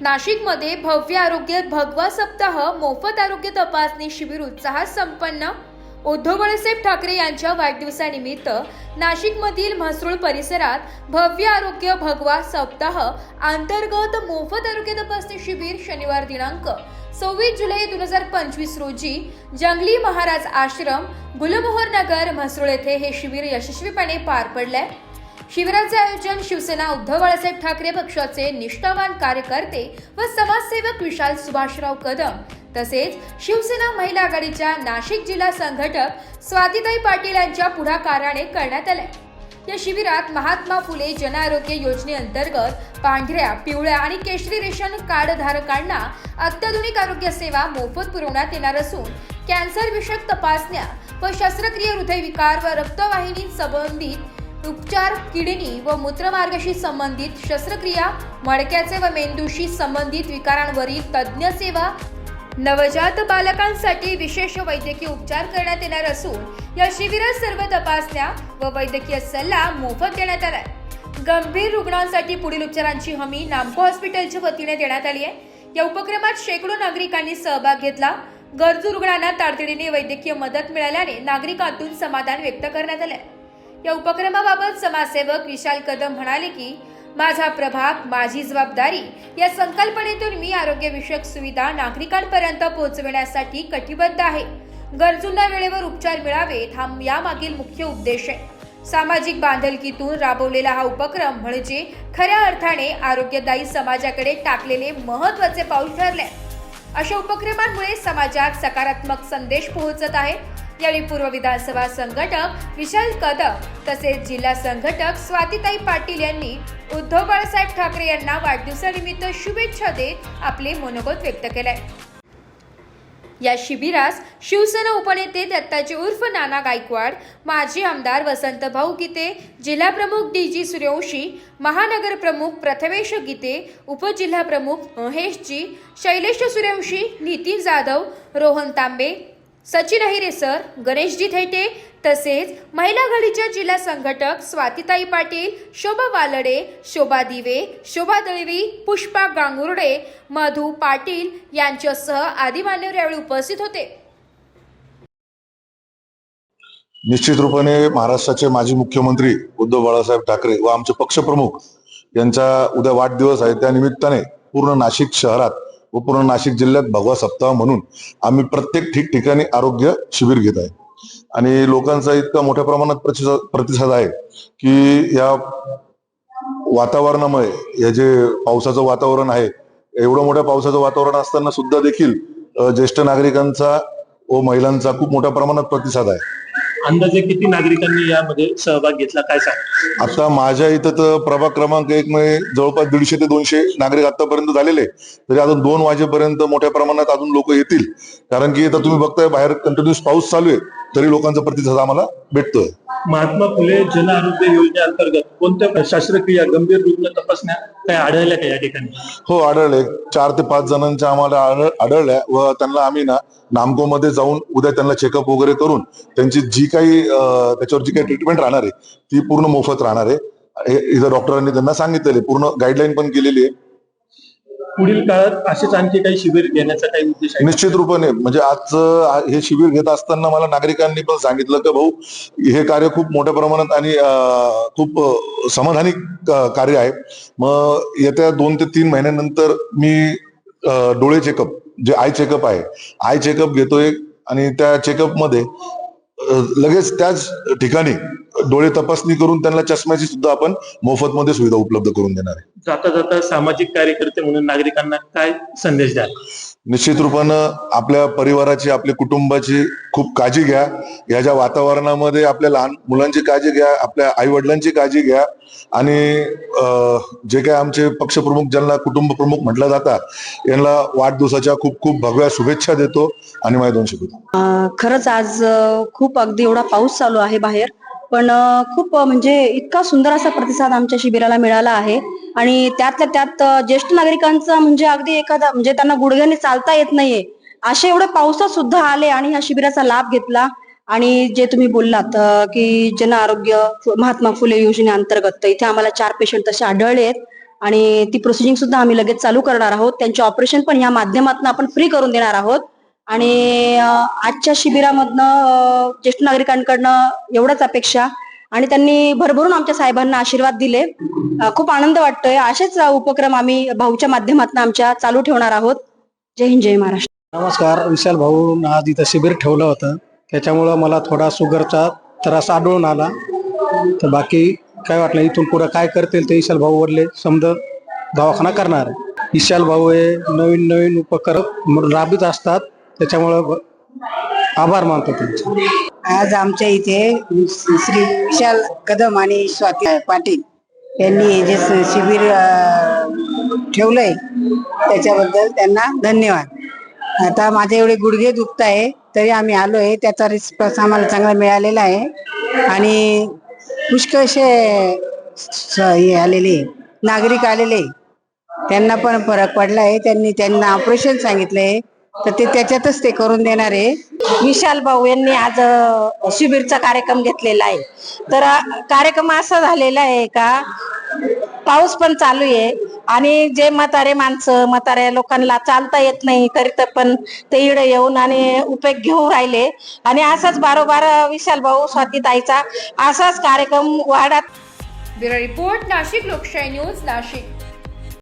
नाशिकमध्ये भव्य आरोग्य भगवा सप्ताह मोफत आरोग्य तपासणी शिबिर उत्साहात संपन्न. उद्धव बाळासाहेब ठाकरे यांच्या वाढदिवसानिमित्त नाशिकमधील म्हसरूळ परिसरात भव्य आरोग्य भगवा सप्ताह अंतर्गत मोफत आरोग्य तपासणी शिबिर शनिवार दिनांक सव्वीस जुलै दोन हजार पंचवीस रोजी जंगली महाराज आश्रम गुलमोहर नगर म्हसरूळ येथे हे शिबिर यशस्वीपणे पार पडले शिबिराचे आयोजन शिवसेना उद्धव बाळासाहेब ठाकरे पक्षाचे निष्ठावान कार्यकर्ते व समाजसेवक विशाल सुभाषराव कदम तसेच शिवसेना महिला आघाडीच्या नाशिक जिल्हा संघटक स्वातीताई पाटील यांच्या पुढाकाराने करण्यात आले. या शिबिरात महात्मा फुले जन आरोग्य योजनेअंतर्गत पांढऱ्या पिवळ्या आणि केशरी रेशन कार्ड धारकांना अत्याधुनिक आरोग्य सेवा मोफत पुरवण्यात येणार असून कॅन्सर विषयक तपासण्या व शस्त्रक्रिया हृदयविकार व रक्तवाहिनी संबंधित उपचार किडनी व मूत्रमार्गाशी संबंधित शस्त्रक्रिया मडक्याचे व मेंदूशी संबंधित विकारांवरील तज्ज्ञ सेवा नवजात बालकांसाठी विशेष वैद्यकीय उपचार करण्यात येणार असून या शिबिरात सर्व तपासण्या व वैद्यकीय सल्ला मोफत देण्यात आला गंभीर रुग्णांसाठी पुढील उपचारांची हमी नामको हॉस्पिटलच्या वतीने देण्यात आली आहे. या उपक्रमात शेकडो नागरिकांनी सहभाग घेतला. गरजू रुग्णांना तातडीने वैद्यकीय मदत मिळाल्याने नागरिकांतून समाधान व्यक्त करण्यात आले या उपक्रमाबाबत समाजसेवक विशाल कदम म्हणाले की माझा प्रभाग माझी जबाबदारी या संकल्पनेतून मी आरोग्यविषयक सुविधा नागरिकांपर्यंत पोहोचविण्यासाठी कटिबद्ध आहे. गरजूंना वेळेवर उपचार मिळावेत हा यामागील मुख्य उद्देश आहे. सामाजिक बांधलकीतून राबवलेला हा उपक्रम म्हणजे खऱ्या अर्थाने आरोग्यदायी समाजाकडे टाकलेले महत्त्वाचे पाऊल ठरले अशा उपक्रमांमुळे समाजात सकारात्मक संदेश पोहोचत आहे. यावेळी पूर्व विधानसभा संघटक विशाल कदम तसेच जिल्हा संघटक स्वातीताई पाटील यांनी उद्धव बाळासाहेब ठाकरे यांना वाढदिवसानिमित्त शुभेच्छा देत आपले मनोगत व्यक्त केले या शिबिरास शिवसेना उपनेते दत्ताजी उर्फ नाना गायकवाड माजी आमदार वसंत भाऊ गीते जिल्हाप्रमुख डी जी सूर्यवंशी महानगर प्रमुख प्रथमेश गीते उपजिल्हा प्रमुख महेशजी शैलेश सूर्यवंशी नितीन जाधव रोहन तांबे सचिन अहिरे सर. गणेशजी थेटे. तसेच महिला घडीच्या जिल्हा संघटक स्वातीताई पाटील शोभा वालडे शोभा दिवे शोभा दळवी पुष्पा गांगुर्डे मधू पाटील यांच्यासह आदी मान्यवर यावेळी उपस्थित होते. निश्चित रूपाने महाराष्ट्राचे माजी मुख्यमंत्री उद्धव बाळासाहेब ठाकरे व आमचे पक्षप्रमुख यांचा उद्या वाढदिवस आहे. त्या निमित्ताने पूर्ण नाशिक शहरात व पूर्ण नाशिक जिल्ह्यात भगवा सप्ताह म्हणून आम्ही प्रत्येक ठिकठिकाणी आरोग्य शिबिर घेत आहे. आणि लोकांचा इतका मोठ्या प्रमाणात प्रतिसाद प्रतिसाद आहे की या वातावरणामुळे हे जे पावसाचं वातावरण आहे एवढं मोठ्या पावसाचं वातावरण असताना सुद्धा देखील ज्येष्ठ नागरिकांचा व महिलांचा खूप मोठ्या प्रमाणात प्रतिसाद आहे. अंदाजे किती नागरिकांनी यामध्ये सहभाग घेतला? काय सांग? आता माझ्या इथं तर प्रभाग क्रमांक एक मध्ये जवळपास दीडशे ते दोनशे नागरिक आतापर्यंत झालेले तरी अजून दोन वाजेपर्यंत मोठ्या प्रमाणात अजून लोक येतील. कारण की इथं तुम्ही बघताय बाहेर कंटिन्युअस पाऊस चालू आहे. तरी लोकांचा प्रतिसाद आम्हाला भेटतोय. महात्मा फुले जन आरोग्य योजनेअंतर्गत कोणत्या शस्त्रक्रिया गंभीर रुग्ण तपासण्या काय आढळल्या का या ठिकाणी? हो आढळले. चार ते पाच जणांच्या आम्हाला आढळ- आढळल्या व त्यांना आम्ही ना नामको मध्ये जाऊन उद्या त्यांना चेकअप वगैरे करून त्यांची जी काही त्याच्यावर जी काही ट्रीटमेंट राहणार आहे ती पूर्ण मोफत राहणार आहे. हे- इथं डॉक्टरांनी त्यांना सांगितलेले पूर्ण गाईडलाईन पण केलेली आहे. पुढील काळात असेच आणखी काही शिबिर घेण्याचा काही उद्देश आहे? निश्चित रूपाने म्हणजे आज हे शिबिर घेत असताना मला नागरिकांनी पण सांगितलं की भाऊ हे कार्य खूप मोठ्या प्रमाणात आणि खूप समाधानिक समाधानी कार्य आहे. मग येत्या दोन ते तीन महिन्यानंतर मी डोळे चेकअप जे आय चेकअप आहे आय चेकअप घेतोय आणि त्या चेकअपमध्ये लगेच त्याच ठिकाणी डोळे तपासणी करून त्यांना चष्म्याची सुद्धा आपण मोफत मध्ये सुविधा उपलब्ध करून देणार आहे. जाता जाता सामाजिक कार्यकर्ते म्हणून नागरिकांना काय संदेश द्याल? निश्चित रूपानं आपल्या परिवाराची आपल्या कुटुंबाची खूप काळजी घ्या. या ज्या वातावरणामध्ये आपल्या लहान मुलांची काळजी घ्या आपल्या आई वडिलांची काळजी घ्या आणि जे काय आमचे पक्षप्रमुख ज्यांना कुटुंब प्रमुख म्हटलं जातात यांना वाढदिवसाच्या खूप खूप भगव्या शुभेच्छा देतो आणि माझ्या दोन शुभेच्छा. खरंच आज खूप अगदी एवढा पाऊस चालू आहे बाहेर. पण खूप म्हणजे इतका सुंदर असा प्रतिसाद आमच्या शिबिराला मिळाला आहे. आणि त्यातल्या त्यात ज्येष्ठ नागरिकांचा म्हणजे अगदी एखादा म्हणजे त्यांना गुडघ्याने चालता येत नाहीये. असे एवढे पावसात सुद्धा आले आणि ह्या शिबिराचा लाभ घेतला. आणि जे तुम्ही बोललात की जन आरोग्य महात्मा फुले योजनेअंतर्गत इथे आम्हाला चार पेशंट तसे आढळले आहेत. आणि ती प्रोसिजिंग सुद्धा आम्ही लगेच चालू करणार आहोत. त्यांचे ऑपरेशन पण या माध्यमातून आपण फ्री करून देणार आहोत. आणि आजच्या शिबिरामधनं ज्येष्ठ नागरिकांकडनं एवढंच अपेक्षा आणि त्यांनी भरभरून आमच्या साहेबांना आशीर्वाद दिले. खूप आनंद वाटतोय. असेच उपक्रम आम्ही भाऊच्या माध्यमातून आमच्या चालू ठेवणार आहोत. जय हिंद जय महाराष्ट्र. नमस्कार. विशाल भाऊ आज इथं शिबिर ठेवलं होतं. त्याच्यामुळं मला थोडा शुगरचा त्रास आढळून आला. तर बाकी काय वाटलं इथून पुढं काय करतील ते विशाल भाऊ वडले समज दवाखाना करणार. विशाल भाऊ हे नवीन नवीन उपक्रम राबीत असतात. त्याच्यामुळं आभार मानतो त्यांचे आज आमच्या इथे श्री विशाल कदम आणि स्वाती पाटील यांनी हे जे शिबिर ठेवलंय त्याच्याबद्दल त्यांना धन्यवाद. आता माझे एवढे गुडघे दुखत आहे तरी आम्ही आलो आहे त्याचा रिस्पॉन्स आम्हाला चांगला मिळालेला आहे. आणि पुष्कळसे स- हे आलेले नागरिक आलेले त्यांना पण फरक पडला आहे त्यांनी त्यांना ऑपरेशन सांगितलंय. तर ते त्याच्यातच ते करून देणार आहे. विशाल भाऊ यांनी आज शिबिरचा कार्यक्रम घेतलेला आहे. तर कार्यक्रम असा झालेला आहे का पाऊस पण चालू आहे आणि जे म्हातारे माणसं म्हाताऱ्या लोकांना चालता येत नाही तरी तर पण ते इकडे येऊन आणि उपयोग घेऊन राहिले. आणि असाच बारोबार विशाल भाऊ स्वातीताईचा असाच कार्यक्रम वाढत रिपोर्ट नाशिक लोकशाही न्यूज नाशिक.